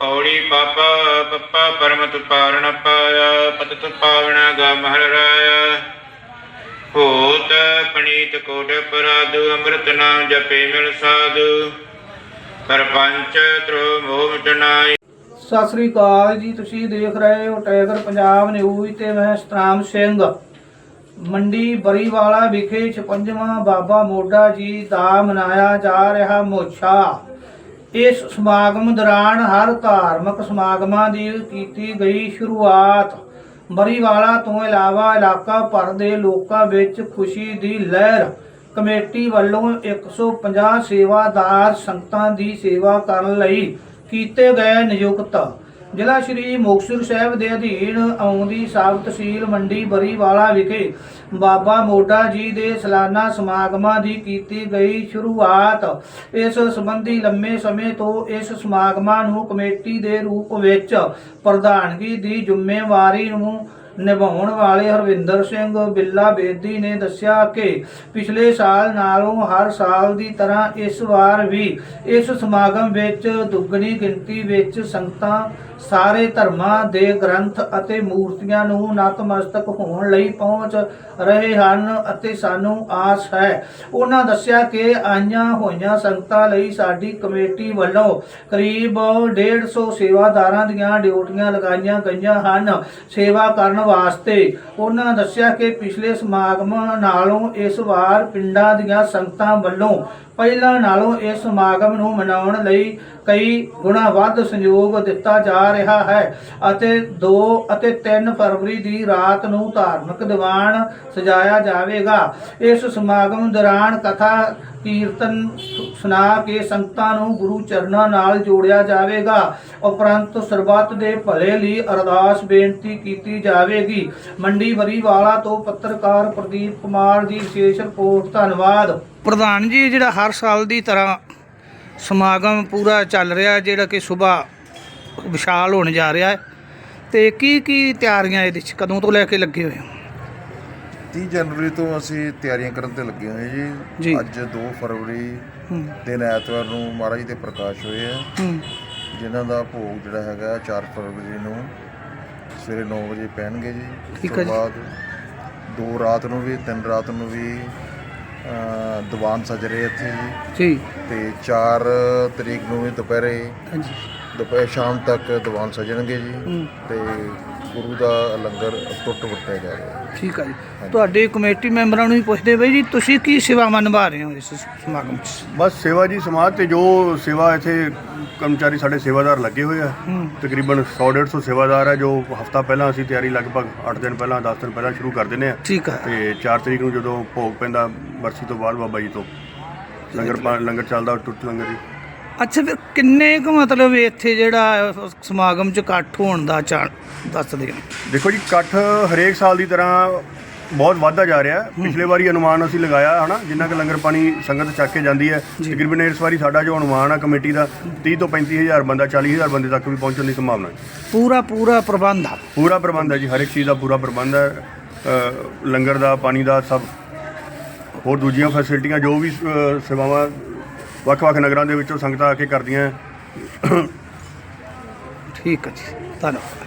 ਔੜੀ ਪਾਪਾ, ਪੱਪਾ ਪਰਮਤ ਪਾਰਣ ਪਾਇਆ ਪਤਤ ਪਾਵਣਾ ਗਾ ਮਹਲ ਰਾਇਆ। ਹੋਤ ਪਣੀਤ ਕੋਟ ਪਰਾਦੂ ਅੰਮ੍ਰਿਤ ਨਾਮ ਜਪੇ ਮਿਲ ਸਾਧੂ। ਪਰਪੰਚ ਤ੍ਰੋ ਮੋਹ ਮਿਟਨਾਈ ਸਤਿ ਸ੍ਰੀ ਅਕਾਲ ਜੀ, ਤੁਸੀਂ ਦੇਖ ਰਹੇ ਹੋ ਟਾਈਗਰ ਪੰਜਾਬ ਨਿਊਜ਼ ਤੇ ਮੈਂ ਸਤਰਾਮ ਸਿੰਘ। ਮੰਡੀ ਬਰੀਵਾਲਾ ਵਿਖੇ 56ਵਾਂ ਬਾਬਾ ਮੋਢਾ ਜੀ ਦਾ ਮਨਾਇਆ ਜਾ ਰਿਹਾ ਮੋਛਾ ਇਸ ਸਮਾਗਮ ਦੌਰਾਨ ਹਰ ਧਾਰਮਿਕ ਸਮਾਗਮਾਂ ਦੀ ਕੀਤੀ ਗਈ ਸ਼ੁਰੂਆਤ ਬਰੀਵਾਲਾ ਤੋਂ ਇਲਾਵਾ ਇਲਾਕਾ ਭਰ ਦੇ ਲੋਕਾਂ ਵਿੱਚ ਖੁਸ਼ੀ ਦੀ ਲਹਿਰ, ਕਮੇਟੀ ਵੱਲੋਂ 150 ਸੇਵਾਦਾਰ ਸੰਗਤਾਂ ਦੀ ਸੇਵਾ ਕਰਨ ਲਈ ਕੀਤੇ ਗਏ ਨਿਯੁਕਤ ਜ਼ਿਲ੍ਹਾ ਸ਼੍ਰੀ ਮੁਕਤਸਰ ਸਾਹਿਬ ਦੇ ਅਧੀਨ ਆਉਂਦੀ ਸਾਬ ਤਹਿਸੀਲ ਮੰਡੀ ਬਰੀਵਾਲਾ ਵਿਖੇ ਬਾਬਾ ਮੋਢਾ ਜੀ ਦੇ ਸਾਲਾਨਾ ਸਮਾਗਮਾਂ ਦੀ ਕੀਤੀ ਗਈ ਸ਼ੁਰੂਆਤ। ਇਸ ਸੰਬੰਧੀ ਲੰਮੇ ਸਮੇਂ ਤੋਂ ਇਸ ਸਮਾਗਮਾਂ ਨੂੰ ਕਮੇਟੀ ਦੇ ਰੂਪ ਵਿੱਚ ਪ੍ਰਧਾਨਗੀ ਦੀ ਜ਼ਿੰਮੇਵਾਰੀ ਨੂੰ ਨਿਭਾਉਣ ਵਾਲੇ ਹਰਵਿੰਦਰ ਸਿੰਘ ਬਿੱਲਾ ਬੇਦੀ ਨੇ ਦੱਸਿਆ ਕਿ ਪਿਛਲੇ ਸਾਲ ਨਾਲੋਂ ਹਰ ਸਾਲ ਦੀ ਤਰ੍ਹਾਂ ਇਸ ਵਾਰ ਵੀ ਇਸ ਸਮਾਗਮ ਵਿੱਚ ਦੁੱਗਣੀ ਗਿਣਤੀ ਵਿੱਚ ਸੰਗਤਾਂ ਸਾਰੇ ਧਰਮਾਂ ਦੇ ਗ੍ਰੰਥ ਅਤੇ ਮੂਰਤੀਆਂ ਨੂੰ ਨਤਮਸਤਕ ਹੋਣ ਲਈ ਪਹੁੰਚ ਰਹੇ ਹਨ ਅਤੇ ਸਾਨੂੰ ਆਸ ਹੈ। ਉਹਨਾਂ ਦੱਸਿਆ ਕਿ ਆਈਆਂ ਹੋਈਆਂ ਸੰਗਤਾਂ ਲਈ ਸਾਡੀ ਕਮੇਟੀ ਵੱਲੋਂ ਕਰੀਬ 150 ਸੇਵਾਦਾਰਾਂ ਦੀਆਂ ਡਿਊਟੀਆਂ ਲਗਾਈਆਂ ਗਈਆਂ ਹਨ। ਸੇਵਾ ਕਰਨ ਵਾਸਤੇ। ਉਹਨਾਂ ਦੱਸਿਆ ਕਿ ਪਿਛਲੇ ਸਮਾਗਮ ਨਾਲੋਂ ਇਸ ਵਾਰ ਪਿੰਡਾਂ ਦੀਆਂ ਸੰਗਤਾਂ ਵੱਲੋਂ ਪਹਿਲਾਂ ਨਾਲੋਂ ਇਸ ਸਮਾਗਮ ਨੂੰ ਮਨਾਉਣ ਲਈ ਕਈ ਗੁਣਾ ਵੱਧ ਸੰਯੋਗ ਦਿੱਤਾ ਜਾ ਰਿਹਾ ਹੈ ਅਤੇ 2 ਅਤੇ 3 ਫਰਵਰੀ ਦੀ ਰਾਤ ਨੂੰ ਧਾਰਮਿਕ ਦੀਵਾਨ ਸਜਾਇਆ ਜਾਵੇਗਾ। ਇਸ ਸਮਾਗਮ ਦੌਰਾਨ ਕਥਾ ਕੀਰਤਨ ਸੁਣਾ ਕੇ ਸੰਗਤਾਂ ਨੂੰ ਗੁਰੂ ਚਰਨਾਂ ਨਾਲ ਜੋੜਿਆ ਜਾਵੇਗਾ। ਉਪਰੰਤ ਸਰਬੱਤ ਦੇ ਭਲੇ ਲਈ ਅਰਦਾਸ ਬੇਨਤੀ ਕੀਤੀ ਜਾਵੇਗੀ। ਮੰਡੀ ਵਰੀਵਾਲਾ ਤੋਂ ਪੱਤਰਕਾਰ ਪ੍ਰਦੀਪ ਕੁਮਾਰ ਦੀ ਵਿਸ਼ੇਸ਼ ਰਿਪੋਰਟ, ਧੰਨਵਾਦ। ਪ੍ਰਧਾਨ ਜੀ ਜਿਹੜਾ ਹਰ ਸਾਲ ਦੀ ਤਰ੍ਹਾਂ ਸਮਾਗਮ ਪੂਰਾ ਚੱਲ ਰਿਹਾ, ਜਿਹੜਾ ਕਿ ਸਵੇਰ ਵਿਸ਼ਾਲ ਹੋਣ ਜਾ ਰਿਹਾ ਹੈ, ਤੇ ਕੀ ਕੀ ਤਿਆਰੀਆਂ ਇਹਦੇ ਵਿੱਚ ਕਦੋਂ ਤੋਂ ਲੈ ਕੇ ਲੱਗੇ ਹੋਏ ਹੋ? 30 ਜਨਵਰੀ ਤੋਂ ਅਸੀਂ ਤਿਆਰੀਆਂ ਕਰਨ ਤੇ ਲੱਗੇ ਹੋਏ ਜੀ। ਅੱਜ 2 ਫਰਵਰੀ ਦਿਨ ਐਤਵਾਰ ਨੂੰ ਮਹਾਰਾਜ ਦੇ ਪ੍ਰਕਾਸ਼ ਹੋਏ ਆ। ਜਿਨ੍ਹਾਂ ਦਾ ਭੋਗ ਜਿਹੜਾ ਹੈਗਾ 4 ਫਰਵਰੀ ਨੂੰ ਸਵੇਰੇ 9 ਵਜੇ ਪੈਣਗੇ ਜੀ। ਠੀਕ ਹੈ। ਬਾਅਦ ਦੋ ਰਾਤ ਨੂੰ ਵੀ ਤਿੰਨ ਰਾਤ ਨੂੰ ਵੀ ਅ, ਦੀਵਾਨ ਸਜ ਰਹੇ ਇੱਥੇ ਜੀ। ਜੀ। ਤੇ 4 ਤਰੀਕ ਨੂੰ ਵੀ ਦੁਪਹਿਰੇ ਹਾਂਜੀ। ਦੁਪਹਿਰ ਸ਼ਾਮ ਤੱਕ ਦੀਵਾਨ ਸਜਣਗੇ ਜੀ ਹੂੰ। ਤੇ ਗੁਰੂ ਦਾ ਲੰਗਰ ਟੁੱਟ ਵਰਤਿਆ ਜਾ ਰਿਹਾ ਠੀਕ ਹੈ ਜੀ। ਤੁਹਾਡੇ ਕਮੇਟੀ ਮੈਂਬਰਾਂ ਨੂੰ ਵੀ ਪੁੱਛਦੇ ਬਈ ਜੀ ਤੁਸੀਂ ਕੀ ਸੇਵਾਵਾਂ ਨਿਭਾ ਰਹੇ ਹੋ ਇਸ ਸਮਾਗਮ 'ਚ? ਬਸ ਸੇਵਾ ਜੀ ਸਮਾਜ ਤੇ ਜੋ ਸੇਵਾ ਇੱਥੇ ਕਰਮਚਾਰੀ ਸਾਡੇ ਸੇਵਾਦਾਰ ਲੱਗੇ ਹੋਏ ਆ। ਹੂੰ। ਤਕਰੀਬਨ 100 150 ਸੇਵਾਦਾਰ ਆ ਜੋ ਹਫਤਾ ਪਹਿਲਾਂ ਅਸੀਂ ਤਿਆਰੀ ਲਗਭਗ 8 ਦਿਨ ਪਹਿਲਾਂ 10 ਦਿਨ ਪਹਿਲਾਂ ਸ਼ੁਰੂ ਕਰ ਦਿੰਦੇ ਆ। ਠੀਕ ਹੈ ਤੇ 4 ਤਰੀਕ ਨੂੰ ਜਦੋਂ ਭੋਗ ਪੈਂਦਾ ਬਰਸੀ ਤੋਂ ਬਾਅਦ ਬਾਬਾ ਜੀ ਤੋਂ ਲੰਗਰ ਲੰਗਰ ਚੱਲਦਾ ਟੁੱਟ ਲੰਗਰ ਜੀ। ਅੱਛਾ ਫਿਰ ਕਿੰਨੇ ਕੁ ਮਤਲਬ ਇੱਥੇ ਜਿਹੜਾ ਸਮਾਗਮ 'ਚ ਇਕੱਠ ਹੋਣ ਦਾ ਚਾਣ ਦੱਸਦੇ ਹੋ ਦੇਖੋ ਜੀ ਇਕੱਠ ਹਰੇਕ ਸਾਲ ਦੀ ਤਰ੍ਹਾਂ ਬਹੁਤ ਵੱਧਦਾ ਜਾ ਰਿਹਾ। ਹੈ। ਪਿਛਲੇ ਵਾਰੀ ਅਨੁਮਾਨ ਅਸੀਂ ਲਗਾਇਆ ਹਨਾ ਜਿੰਨਾ ਕੁ ਲੰਗਰ ਪਾਣੀ ਸੰਗਤ ਚੱਕ ਕੇ ਜਾਂਦੀ ਹੈ। ਤਕਰੀਬਨ ਇਸ ਵਾਰੀ ਸਾਡਾ ਜੋ ਅਨੁਮਾਨ ਆ ਕਮੇਟੀ ਦਾ 30 ਤੋਂ 35000 ਬੰਦਾ 40000 ਬੰਦੇ ਤੱਕ ਵੀ ਪਹੁੰਚਣ ਦੀ ਸੰਭਾਵਨਾ ਹੈ। ਪੂਰਾ ਪੂਰਾ ਪ੍ਰਬੰਧ ਆ। ਪੂਰਾ ਪ੍ਰਬੰਧ ਹੈ ਜੀ ਹਰ ਇੱਕ ਚੀਜ਼ ਦਾ ਪੂਰਾ ਪ੍ਰਬੰਧ ਹੈ। ਅ, ਲੰਗਰ ਦਾ ਪਾਣੀ ਦਾ ਸਭ ਹੋਰ ਦੂਜੀਆਂ ਫੈਸਿਲਿਟੀਆਂ ਜੋ ਵੀ ਅ, ਸੇਵਾਵਾਂ ਵੱਖ-ਵੱਖ ਨਗਰਾਂ ਦੇ ਵਿੱਚੋਂ ਸੰਗਤਾਂ ਆ ਕੇ ਕਰਦੀਆਂ ਠੀਕ ਹੈ ਜੀ ਧੰਨਵਾਦ।